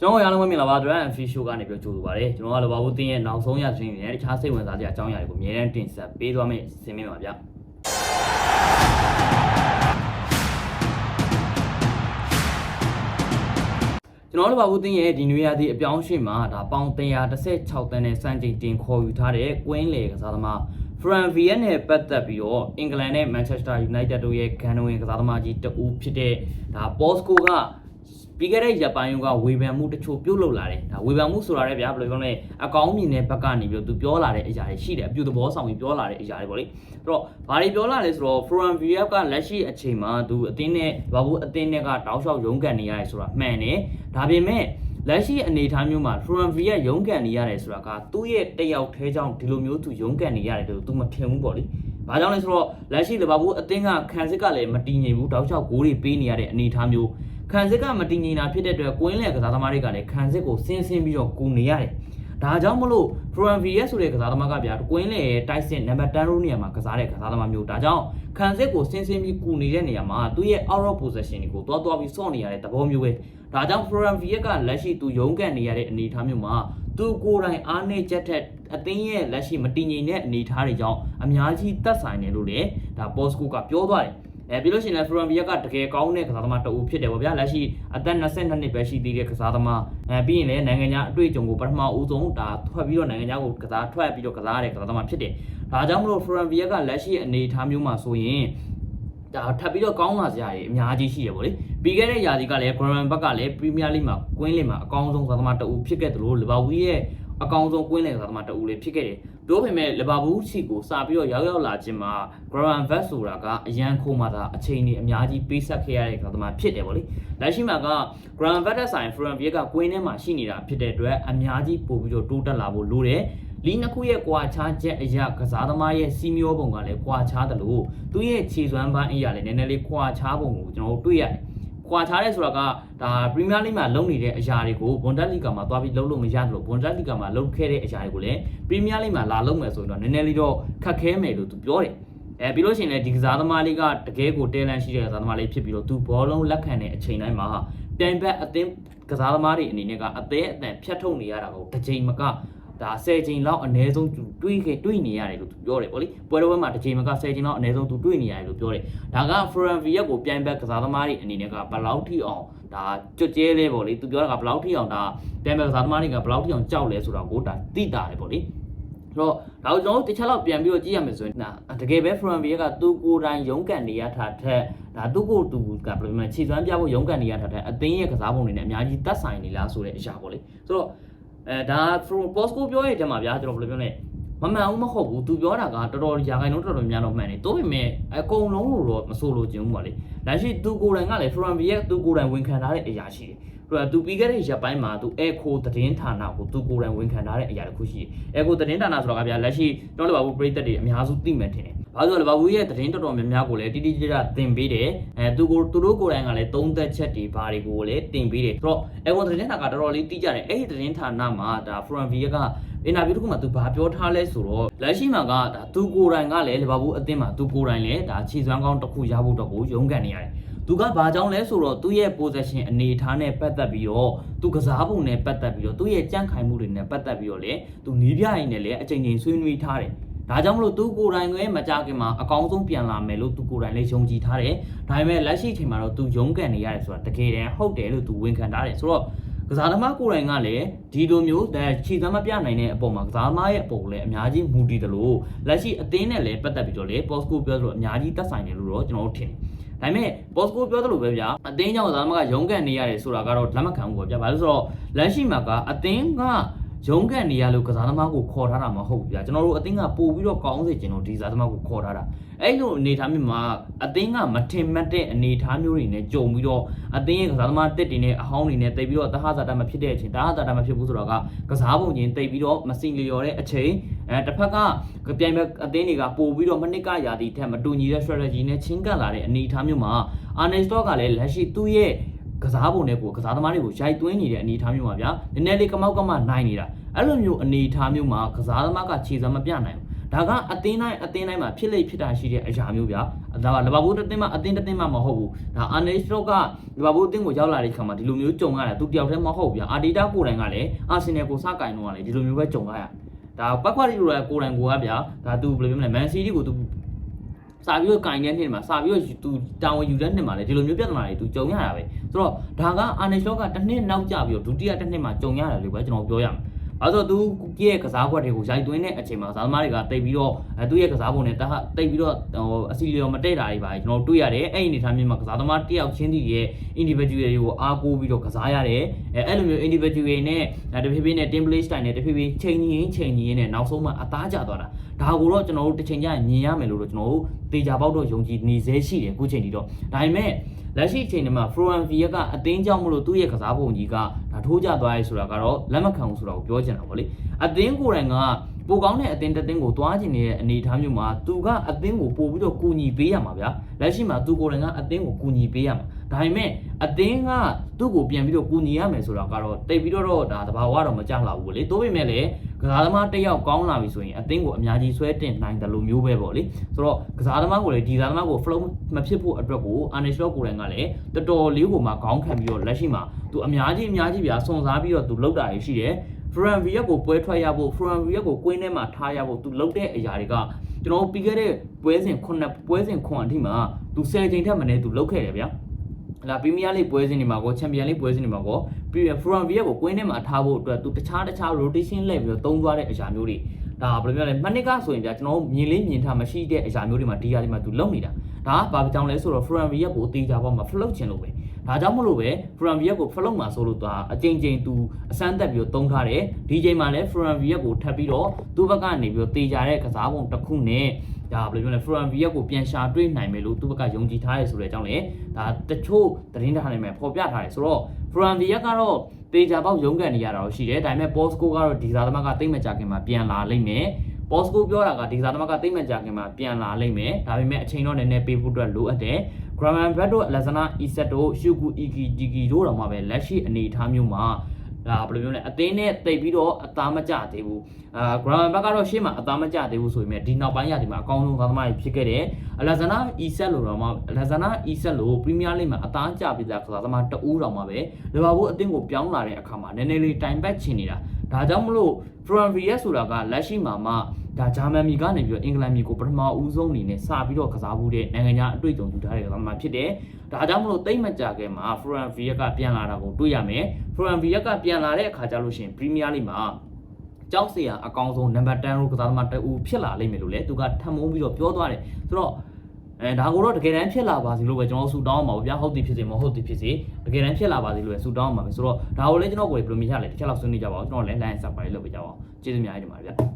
ကျွန်တော်ရအောင်မင်္ဂလာပါ Drum and Fish Show ကနေပြောကြိုဆိုပါရစေကျွန်တော်ကလောပါဘူးတင်းရဲ့နောက်ဆုံးရသတင်းတွေနဲ့တခြားစိတ်ဝင်စားစရာအကြောင်းအရာတွေကိုအများတန်းတင်ဆက်ပေးသွားမယ့်စီမင်းပါဗျကျွန်တော်လောပါဘူးတင်းရဲ့ဒီနွေရာသီအပြောင်းအရွှေ့မှာဒါပေါင်116တန်းနဲ့စံချိန်တင်ခေါ်ယူထားတဲ့ကွင်းလေကစားသမား Fran Via နဲ့ပတ်သက်ပြီးတော့အင်္ဂလန်နဲ့ Manchester United တို့ရဲ့ကန်ဝင်ကစားသမားကြီးတဦးဖြစ်တဲ့ဒါ Bosco က ပြီးခဲ့တဲ့ရက်ပိုင်းကဝေဖန်မှုတချို့ပြုတ်လုလာတယ်ဒါဝေဖန်မှုဆိုတာလည်းဗျာဘယ်လိုပြောမလဲအကောင်းမြင်တဲ့ဘက်ကနေပြီးတော့သူပြောလာတဲ့အရာတွေရှိတယ်အပြုသဘောဆောင်ပြီးပြောလာတဲ့အရာတွေပေါ့လေအဲ့တော့ဘာတွေပြောလာလဲဆိုတော့ Forum VF ကလက်ရှိအချိန်မှာသူအတင်းနဲ့ဘာဘူးအတင်းနဲ့ကတောက်လျှောက်ရုန်းကန်နေရတယ်ဆိုတာမှန်တယ်ဒါပေမဲ့လက်ရှိအနေအထားမျိုးမှာ Forum V ကရုန်းကန်နေရတယ်ဆိုတာကသူ့ရဲ့တယောက်သေးကြောင့်ဒီလိုမျိုးသူရုန်းကန်နေရတယ်လို့သူမထင်ဘူးပေါ့လေ။ဘာကြောင့်လဲဆိုတော့လက်ရှိလီဗာပူးအသင်းကခံစစ်ကလည်းမတည်ငြိမ်ဘူးတောက်လျှောက်ဂိုးတွေပေးနေရတဲ့အနေအထားမျိုး ခံစစ်ကမတည်ငြိမ်တာဖြစ်တဲ့အတွက်ကွင်းလယ်ကစားသမားတွေကလည်းခံစစ်ကိုဆင်းဆင်းပြီးတော့ကူနေရတယ်။ဒါကြောင့်မလို့ Forum VS ဆိုတဲ့ကစားသမားကဗျာကွင်းလယ်ရဲ့တိုက်စစ်နံပါတ်10ရိုးနေရာမှာကစားတဲ့ကစားသမားမျိုးဒါကြောင့်ခံစစ်ကိုဆင်းဆင်းပြီးကူနေတဲ့နေရာမှာသူ့ရဲ့ out of possession တွေကိုတွားတွားပြီးစောင့်နေရတဲ့သဘောမျိုးပဲ။ဒါကြောင့် Forum VS ကလက်ရှိသူရုန်းကန်နေရတဲ့အနေအထားမျိုးမှာသူကိုယ်တိုင်အားနေချက်ထက်အသင်းရဲ့လက်ရှိမတည်ငြိမ်တဲ့အနေအထားတွေကြောင့်အများကြီးသက်ဆိုင်တယ်လို့လည်းဒါ Bosco ကပြောသွားတယ်။ အဲပြီးလို့ရှိရင်လည်း Forum VS ကတကယ်ကောင်းတဲ့ကစားသမားတအူဖြစ်တယ်ပေါ့ဗျာလက်ရှိအသက်22နှစ်ပဲရှိသေးတဲ့ကစားသမားအဲပြီးရင်လည်းနိုင်ငံခြားအတွေ့အကြုံကိုပထမဦးဆုံးဒါထွက်ပြီးတော့နိုင်ငံခြားကိုကစားထွက်ပြီးတော့ကစားရတဲ့ကစားသမားဖြစ်တယ်။ဒါကြောင့်မလို့ Forum VS ကလက်ရှိအနေအထားမျိုးမှာဆိုရင် ဒါထပ်ပြီးတော့ကောင်းလာစရာတွေအများကြီးရှိတယ်ဗောလေပြီးခဲ့တဲ့ရာသီကလည်း Graham ဘက်ကလည်း Premier League မှာကွင်းလင်မှာအကောင်းဆုံးကစားသမားတအူဖြစ်ခဲ့တယ်လို့လီဗာပူးရဲ့အကောင်းဆုံးကွင်းလင်ကစားသမားတအူလေးဖြစ်ခဲ့တယ်ပြောပေမဲ့လီဗာပူးစီကိုစာပြီးတော့ရောက်ရောက်လာခြင်းမှာ Graham Vett ဆိုတာကအရန်ခိုးမှသာအချိန်ကြီးအများကြီးပေးဆက်ခဲ့ရတဲ့ကစားသမားဖြစ်တယ်ဗောလေလက်ရှိမှာက Graham Vett တဲ့ဆိုင် Florian Vieira ကကွင်းထဲမှာရှိနေတာဖြစ်တဲ့အတွက်အများကြီးပို့ပြီးတော့တိုးတက်လာဖို့လိုတယ် လီနှစ်ခုရဲ့ကွာခြားချက်အရာကစားသမားရဲ့စီမီယောပုံကလည်းကွာခြားတယ်လို့သူရဲ့ခြေစွမ်းပိုင်းအရာလည်းနည်းနည်းလေးကွာခြားပုံကိုကျွန်တော်တို့တွေ့ရတယ်။ကွာခြားတယ်ဆိုတာကဒါပရီးမီးယားလိမှာလုပ်နေတဲ့အရာတွေကိုဘွန်ဒက်လီဂါမှာသွားပြီးလုပ်လို့မရတယ်လို့ဘွန်ဒက်လီဂါမှာလုပ်ခဲ့တဲ့အရာတွေကိုလည်းပရီးမီးယားလိမှာလာလုပ်မယ်ဆိုရင်တော့နည်းနည်းလေးတော့ခက်ခဲမယ်လို့သူပြောတယ်။အဲပြီးလို့ရှိရင်လည်းဒီကစားသမားလေးကတကယ်ကိုတဲလန့်ရှိတဲ့ကစားသမားလေးဖြစ်ပြီးတော့သူဘောလုံးလက်ခံတဲ့အချိန်တိုင်းမှာပြိုင်ဘက်အသင်းကစားသမားတွေအနေနဲ့ကအသေးအတန်ဖြတ်ထုတ်နေရတာကိုတစ်ချိန်မက ဒါ10ချိန်လောက်အနည်းဆုံးသူတွေးခဲ့တွေးနေရတယ်လို့သူပြောတယ်ဗောလေပွဲတော်ပွဲမှာတစ်ချိန်မက10ချိန်လောက်အနည်းဆုံးသူတွေးနေရတယ်လို့ပြောတယ်ဒါက Foreign Via ကိုပြိုင်ဘက်ကစားသမားတွေအနေနဲ့ကဘယ်လောက်ထိအောင်ဒါကြွကျဲလဲဗောလေသူပြောတာကဘယ်လောက်ထိအောင်ဒါပြိုင်ဘက်ကစားသမားတွေကဘယ်လောက်ထိအောင်ကြောက်လဲဆိုတာကိုဒါသိတာတယ်ဗောလေဆိုတော့ဒါကိုကျွန်တော်တို့တခြားလောက်ပြန်ပြီးတော့ကြည့်ရမယ်ဆိုရင်ဒါတကယ်ပဲ Foreign Via ကသူကိုယ်တိုင်ရုန်းကန်နေရတာထက်ဒါသူကိုယ်သူကဘယ်လိုမှခြေစွမ်းပြဖို့ရုန်းကန်နေရတာထက်အသင်းရဲ့ကစားပုံတွေနဲ့အများကြီးသက်ဆိုင်နေလားဆိုတဲ့အရာဗောလေဆိုတော့ အဲဒါ from Bosco ပြောရတဲ့မှာဗျာကျွန်တော်ဘယ်လိုပြောလဲမမှန်ဘူးမဟုတ်ဘူးသူပြောတာကတော်တော်ရာခိုင်နှုန်းတော်တော်များတော့မှန်တယ်တိုးပေမဲ့အကုန်လုံးလို့တော့မဆိုလို့ခြင်းဘူးပါလေလက်ရှိသူကိုယ်တိုင်ကလည်း from V ရဲ့သူကိုယ်တိုင်ဝန်ခံထားတဲ့အရာရှိတယ် သူကသူပြီးခဲ့တဲ့ရက်ပိုင်းမှာသူအဲခိုသတင်းဌာနကိုသူကိုယ်တိုင်ဝန်ခံထားတဲ့အရာတစ်ခုရှိတယ်အဲခိုသတင်းဌာနဆိုတာကဗျာလက်ရှိကျွန်တော်တို့ဘာဘူးပြည်သက်တွေအများစုသိမှန်ထင်တယ်ဘာလို့လဲဘာဘူးရဲ့သတင်းတော်တော်များများကိုလည်းတိတိကျကျသင်ပေးတယ်အဲသူကိုသူတို့ကိုယ်တိုင်ကလည်းသုံးသက်ချက်တွေဘာတွေကိုလည်းသင်ပေးတယ်ဆိုတော့အဲခိုသတင်းဌာနကတော်တော်လေးသိကြတယ်အဲ့ဒီသတင်းဌာနမှာဒါ from V ကအင်တာဗျူးတစ်ခုမှာသူဘာပြောထားလဲဆိုတော့လက်ရှိမှာကဒါသူကိုယ်တိုင်ကလည်းလီဗာပူးအသင်းမှာသူကိုယ်တိုင်လည်းဒါခြေစွမ်းကောင်းတစ်ခုရဖို့တော့ကိုရုန်းကန်နေရတယ် သူကဘာကြောင့်လဲဆိုတော့သူ့ရဲ့ possession အနေအထားနဲ့ပတ်သက်ပြီးတော့သူကစားပုံနဲ့ပတ်သက်ပြီးတော့သူ့ရဲ့ကြန့်ခိုင်မှုတွေနဲ့ပတ်သက်ပြီးတော့လေသူနီးပြရင်နဲ့လည်းအချိန်ချင်းဆွေးနွေးထားတယ်ဒါကြောင့်မလို့သူကိုယ်တိုင်ကမကြခင်မှာအကောင်းဆုံးပြန်လာမယ်လို့သူကိုယ်တိုင်လည်းယုံကြည်ထားတယ်။ဒါပေမဲ့လက်ရှိချိန်မှာတော့သူယုံကန်နေရတယ်ဆိုတာတကယ်တမ်းဟုတ်တယ်လို့သူဝန်ခံထားတယ်ဆိုတော့ကစားသမားကိုယ်တိုင်ကလည်းဒီလိုမျိုးဒါခြေသမားပြနိုင်တဲ့အပေါ်မှာကစားသမားရဲ့အပေါ်ကိုလည်းအများကြီးမူတည်တယ်လို့လက်ရှိအသင်းနဲ့လည်းပတ်သက်ပြီးတော့လေ Bosco ပြောသလိုအများကြီးသက်ဆိုင်တယ်လို့တော့ကျွန်တော်တို့ထင်တယ်။ ဒါပေမဲ့ Bosco ပြောသလိုပဲဗျာအသင်းကြောင့်ကစားသမားကရုန်းကန်နေရတယ်ဆိုတာကတော့လက်မခံဘူးပေါ့ဗျာ။ဘာလို့ဆိုတော့လက်ရှိမှာကအသင်းက ရုံးကန်နေရလို့ကစားသမားကိုခေါ်ထားတာမဟုတ်ဘူးဗျာကျွန်တော်တို့အသင်းကပို့ပြီးတော့ကောင်းစေချင်လို့ဒီကစားသမားကိုခေါ်ထားတာအဲ့လိုအနေအထားမျိုးမှာအသင်းကမထင်မှတ်တဲ့အနေအထားမျိုးတွေနဲ့ကြုံပြီးတော့အသင်းရဲ့ကစားသမားတက်တွေနဲ့အဟောင်းတွေနဲ့တိတ်ပြီးတော့တဟဇာတာမဖြစ်တဲ့အချိန်တဟဇာတာမဖြစ်ဘူးဆိုတော့ကကစားပုံချင်းတိတ်ပြီးတော့မစင်လျော်တဲ့အချိန်အဲတစ်ဖက်ကပြိုင်ဘက်အသင်းတွေကပို့ပြီးတော့မနစ်ကရာသီထက်မတူညီတဲ့ strategy နဲ့ချင်းကပ်လာတဲ့အနေအထားမျိုးမှာ Arne Slot ကလည်းလက်ရှိသူ့ရဲ့ ကစားပုံတွေကိုကစားသမားတွေကိုရိုက်သွင်းနေတဲ့အနေအထားမျိုးပါဗျာနည်းနည်းလေးကမောက်ကမနိုင်နေတာအဲ့လိုမျိုးအနေအထားမျိုးမှာကစားသမားကခြေစမ်းမပြနိုင်ဘူးဒါကအသင်းတိုင်းအသင်းတိုင်းမှာဖြစ်လိဖြစ်တာရှိတဲ့အရာမျိုးဗျာဒါကလီဗာပူးတစ်သင်းမှာအသင်းတစ်သင်းမှာမဟုတ်ဘူးဒါအာနေစလော့ကလီဗာပူးအသင်းကိုရောက်လာတဲ့ခါမှာဒီလိုမျိုးကြုံရတာသူတယောက်တည်းမဟုတ်ဘူးဗျာအာဒီတာကိုယ်တိုင်ကလည်းအာဆင်နယ်ကိုစကင်တော့ကလည်းဒီလိုမျိုးပဲကြုံရရဒါပတ်ခွာရီလိုလည်းကိုယ်တိုင်ကိုကဗျာဒါသူဘယ်လိုပြောမလဲမန်စီးတီကိုသူ စာပြီးတော့ကင်တဲ့နှစ်မှာစာပြီးတော့သူတာဝန်ယူတဲ့နှစ်မှာလည်းဒီလိုမျိုးပြဿနာတွေသူကြုံရတာပဲဆိုတော့ဒါကအာနေစလော့ကတစ်နှစ်နောက်ကျပြီးတော့ဒုတိယတစ်နှစ်မှာကြုံရတယ်လို့ပဲကျွန်တော်ပြောရမယ် အဲဆိုသူရဲ့ကစားကွက်တွေကိုရိုက်သွင်းတဲ့အချိန်မှာဇာသမားတွေကတိတ်ပြီးတော့အဲသူ့ရဲ့ကစားပုံနဲ့တဟတိတ်ပြီးတော့ဟိုအစီလျော်မတည့်တာတွေပါကျွန်တော်တွေ့ရတယ်အဲ့ဒီအနေထားမျိုးမှာကစားသမားတစ်ယောက်ချင်းစီရဲ့ individual တွေကိုအားကိုးပြီးတော့ကစားရတယ်အဲအဲ့လိုမျိုး individual တွေနဲ့တဖြည်းဖြည်းနဲ့ team play style နဲ့တဖြည်းဖြည်းချိန်ကြီးရင်ချိန်ကြီးရင်နဲ့နောက်ဆုံးမှအသားကျသွားတာဒါကိုတော့ကျွန်တော်တို့တစ်ချိန်ကျရင်မြင်ရမယ်လို့တော့ကျွန်တော်တို့တေချာပေါက်တော့ယုံကြည်နေသေးရှိတယ်အခုချိန်ထိတော့ဒါပေမဲ့ လက်ရှိအချိန်ဒီမှာ Florian Villa ကအသင်းကြောင့်မလို့သူ့ရဲ့ကစားပုံကြီးကဒါထိုးကျသွားရဲဆိုတာကတော့လက်မခံဘူးဆိုတာကိုပြောချင်တာဗောလေအသင်းကိုယ်တိုင်ကပိုကောင်းတဲ့အသင်းတစ်သင်းကိုသွားကျင်နေတဲ့အနေအထားမျိုးမှာသူကအသင်းကိုပို့ပြီးတော့ကူညီပေးရမှာဗျာလက်ရှိမှာသူကိုယ်တိုင်ကအသင်းကိုကူညီပေးရမှာ ဒါပေမဲ့အသင်းကသူ့ကိုပြန်ပြီးတော့ကူညီရမယ်ဆိုတာကတော့တိတ်ပြီးတော့တော့ဒါတဘာဝတော့မကြလာဘူးလေတိုးပေမဲ့လည်းကစားသမားတစ်ယောက်ကောင်းလာပြီဆိုရင်အသင်းကိုအများကြီးဆွဲတင်နိုင်တယ်လို့မျိုးပဲပေါ့လေဆိုတော့ကစားသမားကိုလည်းဒီကစားသမားကို flow မဖြစ်ဖို့အတွက်ကို Arnish Lock ကိုယ်တိုင်ကလည်းတော်တော်လေးကိုမှခေါင်းခံပြီးတော့လက်ရှိမှာသူအများကြီးအများကြီးပြစွန်စားပြီးတော့သူလောက်တာရရှိတယ် Fran Viet ကိုပွဲထွက်ရဖို့ Fran Viet ကိုကွင်းထဲမှာထားရဖို့သူလုပ်တဲ့အရာတွေကကျွန်တော်ပြီးခဲ့တဲ့ပွဲစဉ်ခုနှစ်ပွဲစဉ်ခွန်အထိမှာသူ10ချိန်ထက်မနည်းသူလုပ်ခဲ့တယ်ဗျာ လာပရီးမီးယားလိပွဲစဉ်တွေမှာကောချန်ပီယံလိပွဲစဉ်တွေမှာကောပြီးရ Fran Viet ကိုကွင်းထဲမှာထားဖို့အတွက်သူတခြားတခြား rotation လှည့်ပြီးတော့တုံးသွားတဲ့အရာမျိုးတွေဒါဘယ်လိုပြောလဲမနစ်ကဆိုရင်ဗျာကျွန်တော်မြင်လေးမြင်ထားမရှိတဲ့အရာမျိုးတွေမှာဒီဟာတွေမှာသူလုပ်နေတာဒါကဘာကြောင့်လဲဆိုတော့ Fran Viet ကိုတေးကြပေါ့မှာ float ချင်လို့ပဲ ဒါကြောင့်မလို့ပဲ Fran Viet ကို float မှာဆိုလို့သွားအချိန်ချင်းသူအစမ်းတက်ပြီးတော့တုံးထားတယ်ဒီချိန်မှာလည်း Fran Viet ကိုထပ်ပြီးတော့သူ့ဘက်ကနေပြီးတော့တေးကြတဲ့ကစားပုံတစ်ခုနဲ့ဒါဘယ်လိုပြောလဲ Fran Viet ကိုပြန်ရှာတွေ့နိုင်မယ်လို့သူ့ဘက်ကယုံကြည်ထားရဲဆိုတဲ့အကြောင်းလေဒါတချို့သတင်းထားနေမယ်ပေါ်ပြထားတယ်ဆိုတော့ Fran Viet ကတော့တေချာပေါက်ရုံးကန်နေရတာတော့ရှိတယ်ဒါပေမဲ့ Bosco ကတော့ဒီစားသမားကတိတ်မကြခင်မှာပြန်လာလိမ့်မယ် Bosco ပြောတာကဒီစားသမားကတိတ်မကြခင်မှာပြန်လာလိမ့်မယ်ဒါပေမဲ့အချိန်တော့နည်းနည်းပေးဖို့အတွက်လိုအပ်တယ် Graman Brad တို့ Alexander Isak တို့ Shugu Iki Jiki တို့တော့မှပဲလက်ရှိအနေအထားမျိုးမှာဒါဘယ်လိုမျိုးလဲအသင်းနဲ့တိတ်ပြီးတော့အသားမကျသေးဘူးအာ Graman Brad ကတော့ရှေ့မှာအသားမကျသေးဘူးဆိုပေမဲ့ဒီနောက်ပိုင်းရာဒီမှာအကောင်းဆုံးသားသမားကြီးဖြစ်ခဲ့တယ် Alexander Isak လို့တော့မှ Alexander Isak လို့ Premier League မှာအသားကျပြီးသားကစားသမားတအူးတော့မှပဲလီဗာပူးအသင်းကိုပြောင်းလာတဲ့အခါမှာနည်းနည်းလေးတိုင်ပတ်ချင်နေတာ ဒါကြောင့်မလို့ Florian Viegas ဆိုတာကလက်ရှိမှာမှဒါဂျာမန်မီကနေပြီးတော့အင်္ဂလန်မီကိုပထမဦးဆုံးအနေနဲ့စပြီးတော့ကစားမှုတဲ့နိုင်ငံခြားအတွေ့အကြုံယူထားတဲ့ကစားသမားဖြစ်တယ်။ဒါကြောင့်မလို့တိတ်မကြခင်မှာ Florian Viegas ကပြန်လာတာကိုတွေ့ရမယ်။ Florian Viegas ကပြန်လာတဲ့အခါကျလို့ရှိရင် Premier League မှာကြောက်စရာအကောင်းဆုံးနံပါတ်10ရိုးကစားသမားတအူဖြစ်လာလိမ့်မယ်လို့လည်းသူကထပ်မုန်းပြီးတော့ပြောသွားတယ်။ဆိုတော့ အဲဒါကိုတော့တကယ်တမ်းဖြစ်လာပါစေလို့ပဲကျွန်တော်ဆူတောင်းအောင်ပါဗျာဟုတ်သည်ဖြစ်စေမဟုတ်သည်ဖြစ်စေတကယ်တမ်းဖြစ်လာပါစေလို့ပဲဆူတောင်းအောင်ပါပဲဆိုတော့ဒါကိုလည်းကျွန်တော်ကိုယ်ဘယ်လိုမြင်ရလဲတစ်ချက်လောက်ဆွေးနွေးကြပါဦးကျွန်တော်လည်း line subscribe လုပ်ပေးကြပါဦးကျေးဇူးများကြီးတင်ပါတယ်ဗျာ